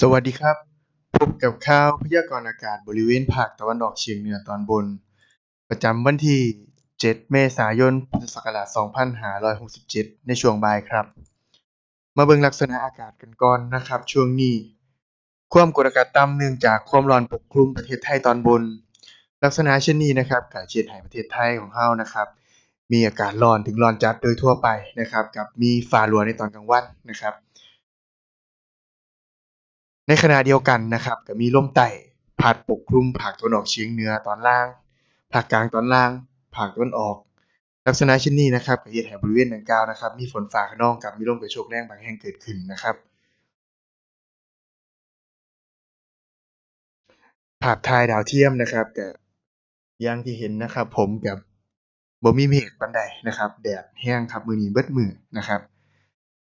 สวัสดีครับ พบกับข่าวพยากรณ์อากาศบริเวณภาคตะวันออกเฉียงเหนือตอนบน ประจำวันที่ 7 เมษายน พุทธศักราช 2567 ในช่วงบ่ายครับ มาเบิ่งลักษณะอากาศกันก่อนนะครับ ช่วงนี้ ความกดอากาศต่ำเนื่องจากความร้อนปกคลุมประเทศไทยตอนบน ลักษณะเช่นนี้นะครับก็เฮ็ดให้ประเทศไทยของเรานะครับ มีอากาศร้อนถึงร้อนจัดโดยทั่วไปนะครับ กับมีฟ้ารัวในตอนกลางวันนะครับ ในขณะเดียวกันนะครับก็มีลมใต้พัดปกคลุมภาคตะวันออกเฉียงเหนือตอนล่าง ภาคกลางตอนล่าง ภาคตะวันออก ลักษณะเช่นนี้นะครับก็เฮ็ดให้บริเวณดังกล่าวนะครับ มีฝนฟ้าคะนองกับมีลมกระโชกแรงบางแห่งเกิดขึ้นนะครับภาพถ่ายดาวเทียมนะครับก็อย่างที่เห็นนะครับ ผมก็บ่มีเมฆปานใดนะครับ แดดแรงครับมื้อนี้เบิดมื้อนะครับ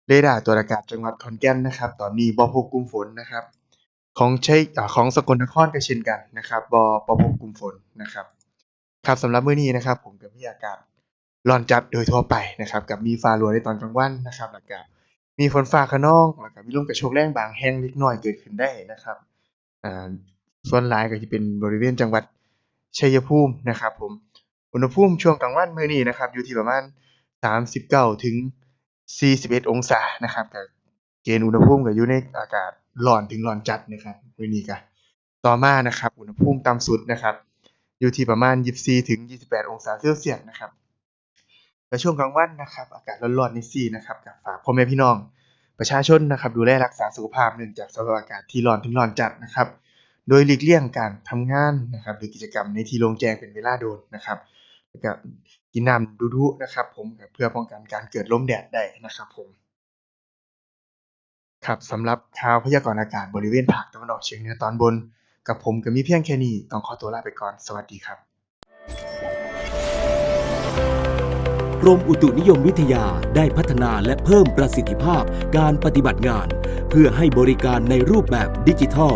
เรดาร์ตรวจอากาศจังหวัดขอนแก่นนะครับ ตอนนี้บ่พบกลุ่มฝนนะครับ ของใชัยอ่าของสกลนครก็เช่นกันนะครับบ่บ่พบกลุ่มฝนนะครับ ครับสำหรับมื้อนี้นะครับ ผมก็มีอากาศร้อนจัดโดยทั่วไปนะครับ กับมีฟ้ารั่วในตอนกลางวันนะครับแล้วก็มีฝนฟ้าคะนองแล้วก็มีลมกระโชกแรงบางแห่งเล็กน้อยเกิดขึ้นได้นะครับอ่าส่วนหลายก็สิเป็นบริเวณจังหวัดชัยภูมินะครับ ผมอุณหภูมิช่วงกลางวันมื้อนี้นะครับ อยู่ที่ประมาณ 39ถึง 41 องศานะครับก็เกณฑ์อุณหภูมิก็อยู่ในอากาศร้อนถึงร้อนจัดนะครับมื้อนี้ก็ต่อมานะครับอุณหภูมิต่ำสุดนะครับ อยู่ที่ประมาณ 24ถึง28 องศาเซลเซียสนะครับและช่วงกลางวันนะครับ อากาศร้อนๆจั่งซี้นะครับก็ฝากพ่อแม่พี่น้อง ประชาชนนะครับดูแลรักษาสุขภาพเนื่องจากสภาพอากาศที่ร้อนถึงร้อนจัดนะครับ โดยหลีกเลี่ยงการทำงานนะครับ หรือกิจกรรมในที่โล่งแจ้งเป็นเวลาโดนนะครับ ก็กินน้ำดูๆนะครับผมเพื่อป้องกันการเกิดลมแดดได้นะครับผมครับสำหรับข่าวพยากรณ์อากาศบริเวณภาคตะวันออกเฉียงเหนือตอนบน กับผมก็มีเพียงแค่นี้ต้องขอตัวลาไปก่อน สวัสดีครับกรมอุตุนิยมวิทยาได้พัฒนาและเพิ่มประสิทธิภาพการปฏิบัติงาน เพื่อให้บริการในรูปแบบดิจิทัล